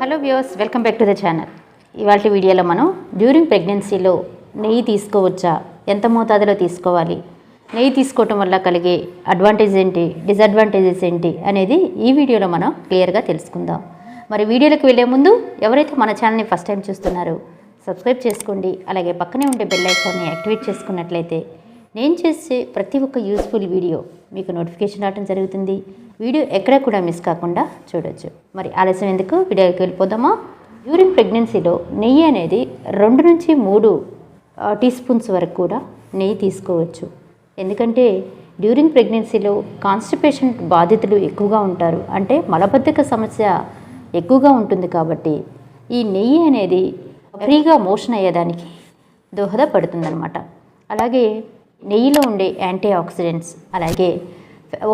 Hello viewers welcome back to the channel ఇవాళ వీడియోలో మనం డ్యూరింగ్ ప్రెగ్నెన్సీలో నెయ్యి తీసుకోవచ్చా? ఎంత మోతాదులో తీసుకోవాలి? నెయ్యి తీసుకోవటం వల్ల కలిగే అడ్వాంటేజ్ ఏంటి? డిసడ్వాంటేజెస్ ఏంటి? అనేది ఈ వీడియోలో మనం క్లియర్గా తెలుసుకుందాం. మరి వీడియోలోకి వెళ్ళే ముందు ఎవరైతే మన ఛానల్ని ఫస్ట్ టైం చూస్తున్నారో సబ్స్క్రైబ్ చేసుకోండి. అలాగే పక్కనే ఉండే బెల్ ఐకాన్ని యాక్టివేట్ చేసుకున్నట్లయితే నేను చేసే ప్రతి ఒక్క యూస్ఫుల్ వీడియో మీకు నోటిఫికేషన్ రావడం జరుగుతుంది. వీడియో ఎక్కడ కూడా మిస్ కాకుండా చూడొచ్చు. మరి ఆలస్యం ఎందుకు? వీడియోకి వెళ్ళిపోదామా? డ్యూరింగ్ ప్రెగ్నెన్సీలో నెయ్యి అనేది రెండు నుంచి మూడు టీ స్పూన్స్ వరకు కూడా నెయ్యి తీసుకోవచ్చు. ఎందుకంటే డ్యూరింగ్ ప్రెగ్నెన్సీలో కాన్స్టిపేషన్ బాధితులు ఎక్కువగా ఉంటారు. అంటే మలబద్ధక సమస్య ఎక్కువగా ఉంటుంది కాబట్టి ఈ నెయ్యి అనేది ఫ్రీగా మోషన్ అయ్యేదానికి దోహదపడుతుందన్నమాట. అలాగే నెయ్యిలో ఉండే యాంటీ ఆక్సిడెంట్స్ అలాగే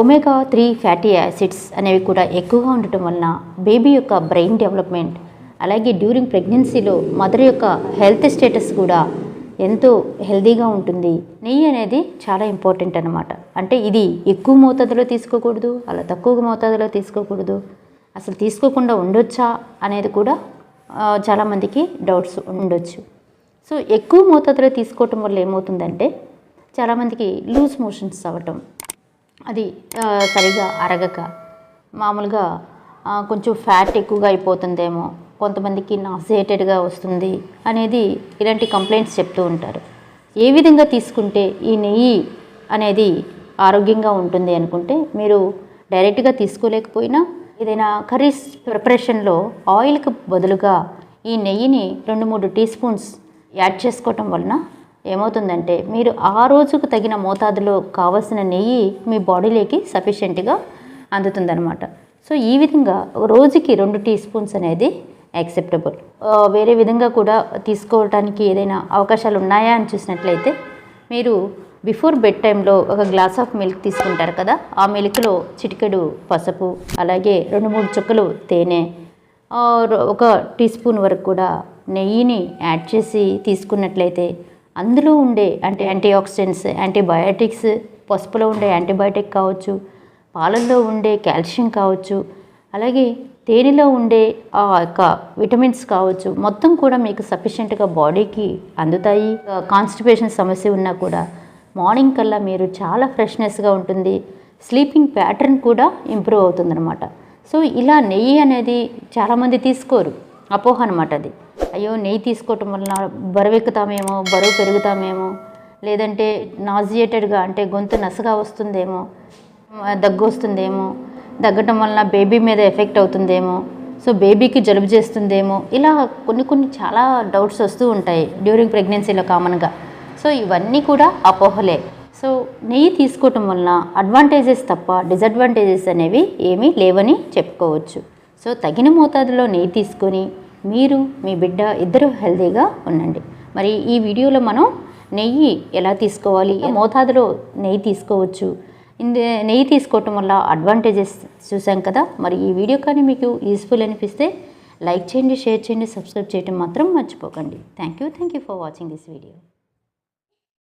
ఒమేగా త్రీ ఫ్యాటీ యాసిడ్స్ అనేవి కూడా ఎక్కువగా ఉండటం వలన బేబీ యొక్క బ్రెయిన్ డెవలప్మెంట్ అలాగే డ్యూరింగ్ ప్రెగ్నెన్సీలో మదర్ యొక్క హెల్త్ స్టేటస్ కూడా ఎంతో హెల్తీగా ఉంటుంది. నెయ్యి అనేది చాలా ఇంపార్టెంట్ అనమాట అంటే ఇది ఎక్కువ మోతాదులో తీసుకోకూడదు అలా తక్కువ మోతాదులో తీసుకోకూడదు. అసలు తీసుకోకుండా ఉండొచ్చా అనేది కూడా చాలామందికి డౌట్స్ ఉండొచ్చు. సో ఎక్కువ మోతాదులో తీసుకోవటం వల్ల ఏమవుతుందంటే చాలామందికి లూజ్ మోషన్స్ అవ్వటం. అది సరిగా అరగక. మామూలుగా కొంచెం ఫ్యాట్ ఎక్కువగా అయిపోతుందేమో కొంతమందికి నాసియేటెడ్గా వస్తుంది అనేది ఇలాంటి కంప్లైంట్స్ చెప్తూ ఉంటారు. ఏ విధంగా తీసుకుంటే ఈ నెయ్యి అనేది ఆరోగ్యంగా ఉంటుంది అనుకుంటే మీరు డైరెక్ట్గా తీసుకోలేకపోయినా ఏదైనా కర్రీస్ ప్రిపరేషన్లో ఆయిల్కి బదులుగా ఈ నెయ్యిని రెండు మూడు టీ స్పూన్స్ యాడ్ చేసుకోవటం వలన ఏమవుతుందంటే మీరు ఆ రోజుకు తగిన మోతాదులో కావలసిన నెయ్యి మీ బాడీలోకి సఫిషియెంట్గా అందుతుందన్నమాట. సో ఈ విధంగా రోజుకి రెండు టీ స్పూన్స్ అనేది యాక్సెప్టబుల్. వేరే విధంగా కూడా తీసుకోవడానికి ఏదైనా అవకాశాలు ఉన్నాయా అని చూసినట్లయితే మీరు బిఫోర్ బెడ్ టైంలో ఒక గ్లాస్ ఆఫ్ మిల్క్ తీసుకుంటారు కదా ఆ మిల్క్లో చిటికెడు పసుపు అలాగే రెండు మూడు చుక్కలు తేనె ఒక టీ స్పూన్ వరకు కూడా నెయ్యిని యాడ్ చేసి తీసుకున్నట్లయితే అందులో ఉండే అంటే యాంటీ ఆక్సిడెంట్స్ యాంటీబయాటిక్స్ పసుపులో ఉండే యాంటీబయాటిక్ కావచ్చు పాలల్లో ఉండే కాల్షియం కావచ్చు అలాగే తేనెలో ఉండే ఆ యొక్క విటమిన్స్ కావచ్చు మొత్తం కూడా మీకు సఫిషియెంట్గా బాడీకి అందుతాయి. కాన్స్టిపేషన్ సమస్య ఉన్నా కూడా మార్నింగ్ కల్లా మీరు చాలా ఫ్రెష్నెస్గా ఉంటుంది. స్లీపింగ్ ప్యాటర్న్ కూడా ఇంప్రూవ్ అవుతుందన్నమాట. సో ఇలా నెయ్యి అనేది చాలామంది తీసుకోరు. అపోహ అనమాట అది. అయ్యో నెయ్యి తీసుకోవటం వలన బరువు ఎక్కుతామేమో బరువు పెరుగుతామేమో లేదంటే నాజియేటెడ్గా అంటే గొంతు నసగా వస్తుందేమో దగ్గు వస్తుందేమో దగ్గటం వలన బేబీ మీద ఎఫెక్ట్ అవుతుందేమో సో బేబీకి జలుబు చేస్తుందేమో ఇలా కొన్ని కొన్ని చాలా డౌట్స్ వస్తూ ఉంటాయి డ్యూరింగ్ ప్రెగ్నెన్సీలో కామన్గా. సో ఇవన్నీ కూడా అపోహలే. సో నెయ్యి తీసుకోవటం వలన అడ్వాంటేజెస్ తప్ప డిసడ్వాంటేజెస్ అనేవి ఏమీ లేవని చెప్పుకోవచ్చు. సో తగిన మోతాదులో నెయ్యి తీసుకొని మీరు మీ బిడ్డ ఇద్దరు హెల్తీగా ఉండండి. మరి ఈ వీడియోలో మనం నెయ్యి ఎలా తీసుకోవాలి మోతాదులో నెయ్యి తీసుకోవచ్చు నెయ్యి తీసుకోవటం వల్ల అడ్వాంటేజెస్ చూసాం కదా. మరి ఈ వీడియో కానీ మీకు యూస్ఫుల్ అనిపిస్తే లైక్ చేయండి షేర్ చేయండి సబ్స్క్రైబ్ చేయడం మాత్రం మర్చిపోకండి. Thank you thank you for watching this video